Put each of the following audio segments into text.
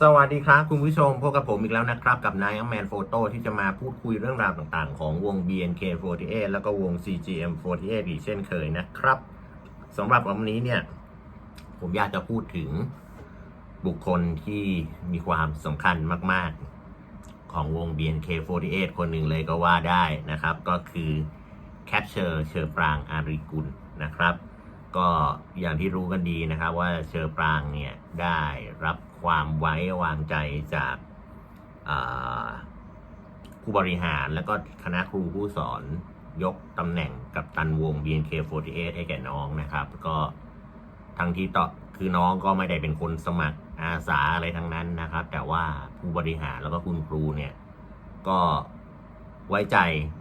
สวัสดีครับ คุณผู้ชมพบกับผมอีกแล้วนะครับ กับนายแมนโฟโต้ที่จะมาพูดคุยเรื่องราวต่างๆ ของวง BNK48 แล้วก็วง CGM48 อีกเช่นเคยนะครับสำหรับวันนี้เนี่ย ผมอยากจะพูดถึงบุคคลที่มีความสำคัญมาก ๆ ของวง BNK48 คนหนึ่งเลยก็ว่าได้นะครับ ก็คือแคทเชอร์เชอร์ปรางอาริกุลนะครับ ก็อย่างที่รู้กันดีนะครับว่าเชอปรางเนี่ยได้รับ ความไว้วางใจจากผู้บริหารแล้วก็คณะครูผู้สอนยกตำแหน่งกับตันวง BNK48 ให้แก่น้องนะครับ ก็ทั้งที่ต่อคือน้องก็ไม่ได้เป็นคนสมัครอาสาอะไรทั้งนั้นนะครับ แต่ว่าผู้บริหารแล้วก็คุณครูเนี่ย ก็ไว้ใจ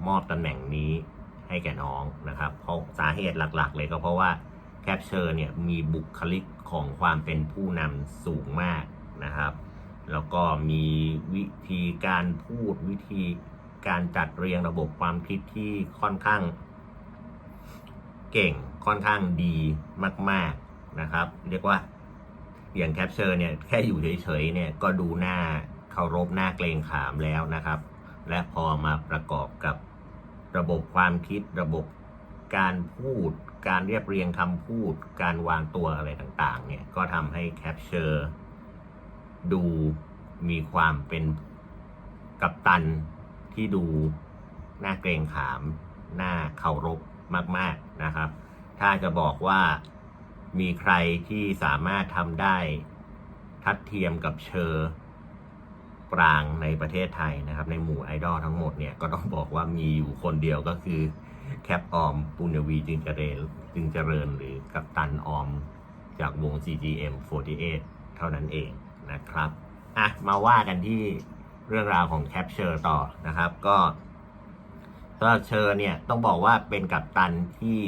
มอบตำแหน่งนี้ให้แก่น้องนะครับ เพราะสาเหตุหลักๆ เลยก็เพราะว่าแคปเชอร์เนี่ยมีบุคลิกของความเป็นผู้นำสูงมาก นะครับ แล้วก็มีวิธีการพูดวิธีการจัดเรียงระบบความคิดที่ค่อนข้าง เก่งค่อนข้างดีมาก ๆนะครับ เรียกว่าอย่างแคปเชอร์เนี่ยแค่อยู่เฉยๆเนี่ยก็ดูหน้าเคารพหน้าเกรงขามแล้วนะครับ และพอมาประกอบกับระบบความคิดระบบการพูด การเรียบเรียงคำพูด การวางตัวอะไรต่างๆเนี่ยก็ทำให้แคปเชอร์ ดูมีความเป็นกัปตันที่ดูน่าเกรงขามน่าเคารพมาก ๆนะครับ ถ้าจะบอกว่ามีใครที่สามารถทำได้ทัดเทียมกับเชอร์ปรางในประเทศไทยนะครับ ในหมู่ไอดอลทั้งหมดเนี่ยก็ต้องบอกว่ามีอยู่คนเดียวก็คือแคปออมปุณวีจึงเจริญจึงเจริญหรือกัปตันออมจากวง CGM48 เท่านั้นเอง นะครับอะมาว่ากันที่เรื่องราวของแคปเชอร์ต่อนะครับ ก็สำหรับเชอร์เนี่ยต้องบอกว่าเป็นกัปตันที่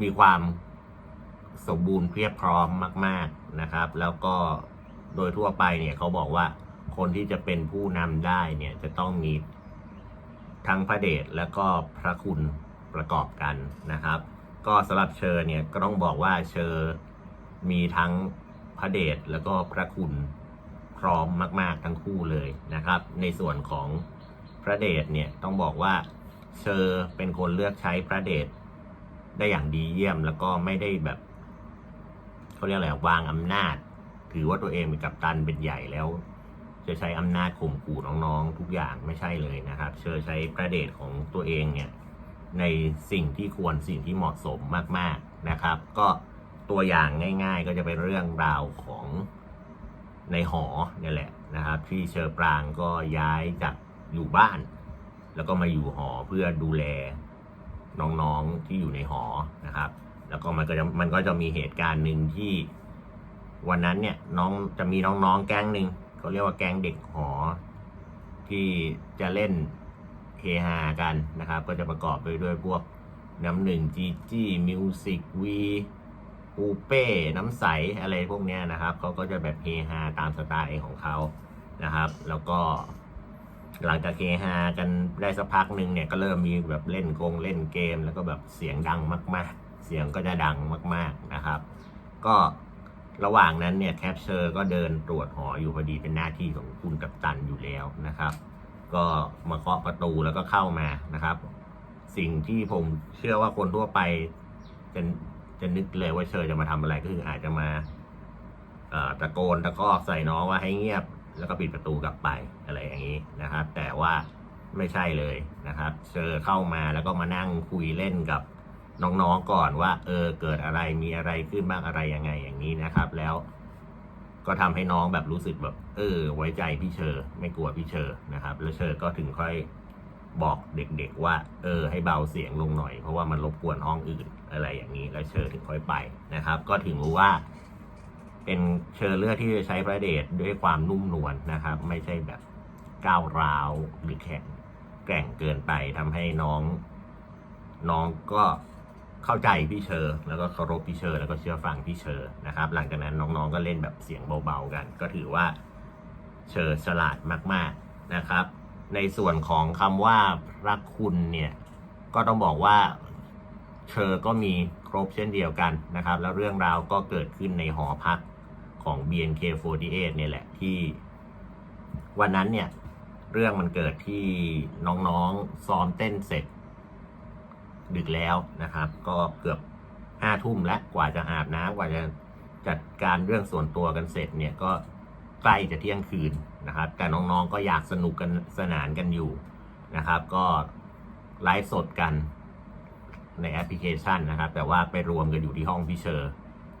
มีความสมบูรณ์เพียบพร้อมมาก ๆนะครับ แล้วก็โดยทั่วไปเนี่ยเขาบอกว่าคนที่จะเป็นผู้นำได้เนี่ยจะต้องมีทั้งพระเดชและก็พระคุณประกอบกันนะครับ ก็สำหรับเชอร์เนี่ยก็ต้องบอกว่าเชอร์มีทั้ง พระเดชแล้วก็พระคุณพร้อมมาก ๆ ทั้งคู่เลยนะครับ ในส่วนของพระเดชเนี่ยต้องบอกว่าเชอร์เป็นคนเลือกใช้พระเดชได้อย่างดีเยี่ยมแล้วก็ไม่ได้แบบเขาเรียกอะไรวางอำนาจ ถือว่าตัวเองเป็นกัปตันเป็นใหญ่แล้ว จะใช้อำนาจข่มขู่น้องๆ ทุกอย่างไม่ใช่เลยนะครับ เชอร์ใช้พระเดชของตัวเองเนี่ยในสิ่งที่ควรสิ่งที่เหมาะสมมากๆนะครับ ก็ ตัวอย่างง่ายๆ ก็จะเป็นเรื่องราวของในหอเนี่ยแหละนะครับ ที่เชอร์ปรางก็ย้ายจากอยู่บ้าน แล้วก็มาอยู่หอเพื่อดูแลน้องๆที่อยู่ในหอนะครับ แล้วก็มันก็จะมันก็จะมีเหตุการณ์หนึ่งที่วันนั้นเนี่ยน้องจะมีน้องๆแก๊งหนึ่งเขาเรียกว่าแก๊งเด็กหอ ที่จะเล่นเฮฮากันนะครับ ก็จะประกอบไปด้วยพวกน้ำหนึ่งจีจี้มิวสิกวี ปูเป้ น้ำใสอะไรพวกนี้นะครับเขาก็จะแบบเฮฮาตามสไตล์ของเขานะครับ แล้วก็ หลังจากเฮฮากันได้สักพักหนึ่งเนี่ยก็เริ่มมีแบบเล่นกงเล่นเกม แล้วก็แบบเสียงดังมาก ๆ เสียงก็จะดังมาก ๆนะครับ ก็ระหว่างนั้นเนี่ยแคปเชอร์ก็เดินตรวจหออยู่พอดีเป็นหน้าที่ของคุณกัปตันอยู่แล้วนะครับ ก็มาเคาะประตูแล้วก็เข้ามานะครับ สิ่งที่ผมเชื่อว่าคนทั่วไปจะ จะนึกเลยว่าเชอร์จะมาทำอะไรก็คืออาจจะมาตะโกนตะคอกใส่น้องว่าให้เงียบ แล้วก็ปิดประตูกลับไปอะไรอย่างนี้นะครับ แต่ว่าไม่ใช่เลยนะครับ เชอร์เข้ามาแล้วก็มานั่งคุยเล่นกับน้องๆก่อนว่า เออเกิดอะไรมีอะไรขึ้นบ้างอะไรยังไงอย่างนี้นะครับ แล้วก็ทำให้น้องแบบรู้สึกแบบ เออ ไว้ใจพี่เชอร์ไม่กลัวพี่เชอร์นะครับ แล้วเชอร์ก็ถึงค่อยบอกเด็กๆว่า เออ ให้เบาเสียงลงหน่อยเพราะว่ามันรบกวนห้องอื่น อะไรอย่างนี้แล้วเชอร์ถึงค่อยไปนะครับ ก็ถึงรู้ว่า เป็นเชอร์เลือกที่จะใช้พระเดชด้วยความนุ่มนวลนะครับ ไม่ใช่แบบก้าวร้าวหรือแข็งแกร่งเกินไปทำให้น้อง น้องก็เข้าใจพี่เชอร์แล้วก็เคารพพี่เชอร์แล้วก็เชื่อฟังพี่เชอร์นะครับ หลังจากนั้นน้องๆก็เล่นแบบเสียงเบาๆกัน ก็ถือว่าเชอร์ฉลาดมาก ๆนะครับ ในส่วนของคำว่าพระคุณเนี่ยก็ต้องบอกว่า เชอก็มีครบเช่นเดียวกันนะครับ แล้วเรื่องราวก็เกิดขึ้นในหอพักของ BNK48 เนี่ยแหละที่ วันนั้นเนี่ย เรื่องมันเกิดที่น้องๆซ้อมเต้นเสร็จ ดึกแล้วนะครับ ก็เกือบห้าทุ่มแล้วกว่าจะอาบน้ำกว่าจะจัดการเรื่องส่วนตัวกันเสร็จเนี่ยก็ใกล้จะเที่ยงคืนนะครับ แต่น้องๆก็อยากสนุกกันสนานกันอยู่นะครับ ก็ไลฟ์สดกัน ในแอปพลิเคชันนะครับ แต่ว่าไปรวมกันอยู่ที่ห้องพี่เชอร์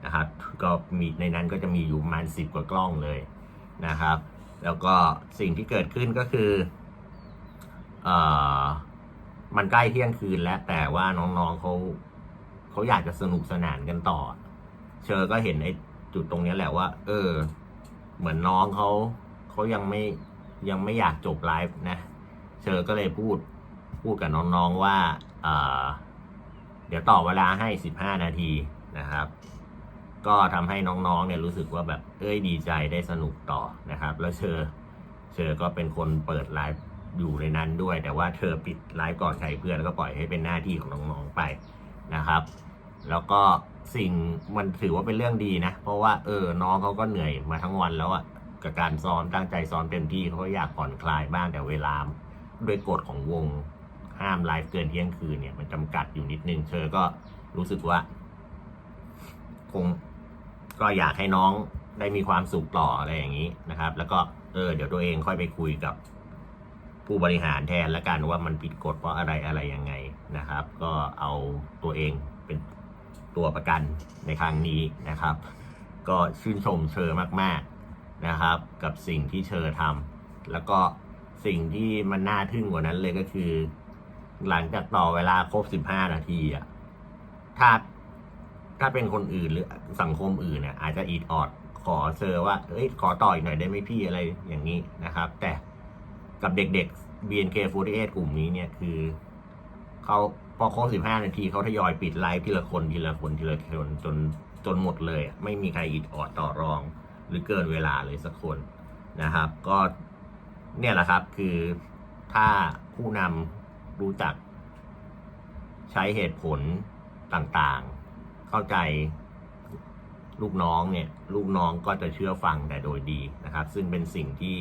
นะครับ ก็มีในนั้นก็จะมีอยู่ประมาณสิบกว่ากล้องเลยนะครับ แล้วก็สิ่งที่เกิดขึ้นก็คือเอ่อมันใกล้เที่ยงคืนแล้ว แต่ว่าน้องๆเขาเขาอยากจะสนุกสนานกันต่อ เชอร์ก็เห็นไอ้จุดตรงนี้แหละว่า เออ เหมือนน้องเขาเขายังไม่ยังไม่อยากจบไลฟ์นะ เชอร์ก็เลยพูดพูดกับน้องๆว่าเอ่อ เดี๋ยวต่อเวลาให้สิบห้านาทีนะครับ ก็ทำให้น้องๆเนี่ยรู้สึกว่าแบบเอ้ยดีใจได้สนุกต่อนะครับ แล้วเชอเชอก็เป็นคนเปิดไลฟ์อยู่ในนั้นด้วย แต่ว่าเธอปิดไลฟ์ก่อนใครเพื่อนแล้วก็ปล่อยให้เป็นหน้าที่ของน้องๆไปนะครับ แล้วก็สิ่งมันถือว่าเป็นเรื่องดีนะ เพราะว่าเออน้องเขาก็เหนื่อยมาทั้งวันแล้วอะกับการซ้อมตั้งใจซ้อมเต็มที่เขาอยากผ่อนคลายบ้างแต่เวลาด้วยกฎของวง ห้ามไลฟ์เกินเที่ยงคืนเนี่ยมันจำกัดอยู่นิดนึงเชอก็รู้สึกว่า คงก็อยากให้น้องได้มีความสุขต่ออะไรอย่างนี้นะครับ แล้วก็เออเดี๋ยวตัวเองค่อยไปคุยกับผู้บริหารแทนละกันว่ามันผิดกฎเพราะอะไรอะไรยังไงนะครับ ก็เอาตัวเองเป็นตัวประกันในครั้งนี้นะครับ ก็ชื่นชมเชอมาก ๆนะครับ กับสิ่งที่เชอทำแล้วก็สิ่งที่มันน่าทึ่งกว่านั้นเลยก็คือ หลังจากต่อเวลาครบสิบห้านาทีอะถ้าถ้าเป็นคนอื่นหรือสังคมอื่นเนี่ยอาจจะอีดออดขอเซอร์ว่าเอ้ยขอต่ออีกหน่อยได้ไหมพี่อะไรอย่างนี้นะครับ แต่กับเด็กๆ BNK48 กลุ่มนี้เนี่ยคือเขาพอครบ15นาทีเขาทยอยปิดไลฟ์ทีละคนทีละคนทีละคนจนจนหมดเลยอะไม่มีใครอิดออดต่อรอง หรือเกินเวลาเลยสักคนนะครับ ก็เนี่ยแหละครับคือถ้าผู้นำ รู้จัก ใช้เหตุผลต่างๆ เข้าใจลูกน้องเนี่ย ลูกน้องก็จะเชื่อฟังแต่โดยดีนะครับ ซึ่งเป็นสิ่งที่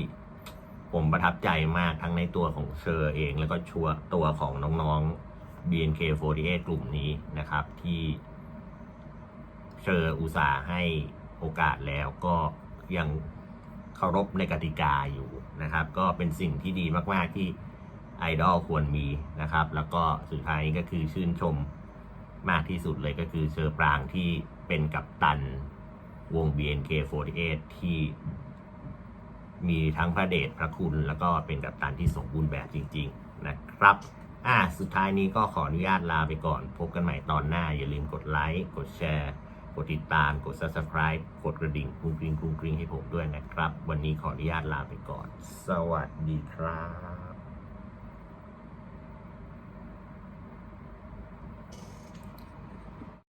ผมประทับใจมากทั้งในตัวของเชอร์เอง แล้วก็ชัวตัวของน้องๆ BNK48 กลุ่มนี้นะครับ ที่เชอร์อุตส่าห์ให้โอกาสแล้วก็ยังเคารพในกติกาอยู่นะครับ ก็เป็นสิ่งที่ดีมาก ๆ ที่ ไอดอลควรมีนะครับ แล้วก็สุดท้ายนี้ก็คือชื่นชมมากที่สุดเลยก็คือเชอปรางที่เป็นกัปตันวง BNK48 ที่มีทั้งพระเดชพระคุณ แล้วก็เป็นกัปตันที่สมบูรณ์แบบจริง ๆ นะครับ อ่าสุดท้ายนี้ก็ขออนุญาตลาไปก่อน พบกันใหม่ตอนหน้า อย่าลืมกดไลค์ กดแชร์ กดติดตาม กด subscribe กดกระดิ่งกรุงกริงกรุงกริงให้ผมด้วยนะครับ วันนี้ขออนุญาตลาไปก่อน สวัสดีครับ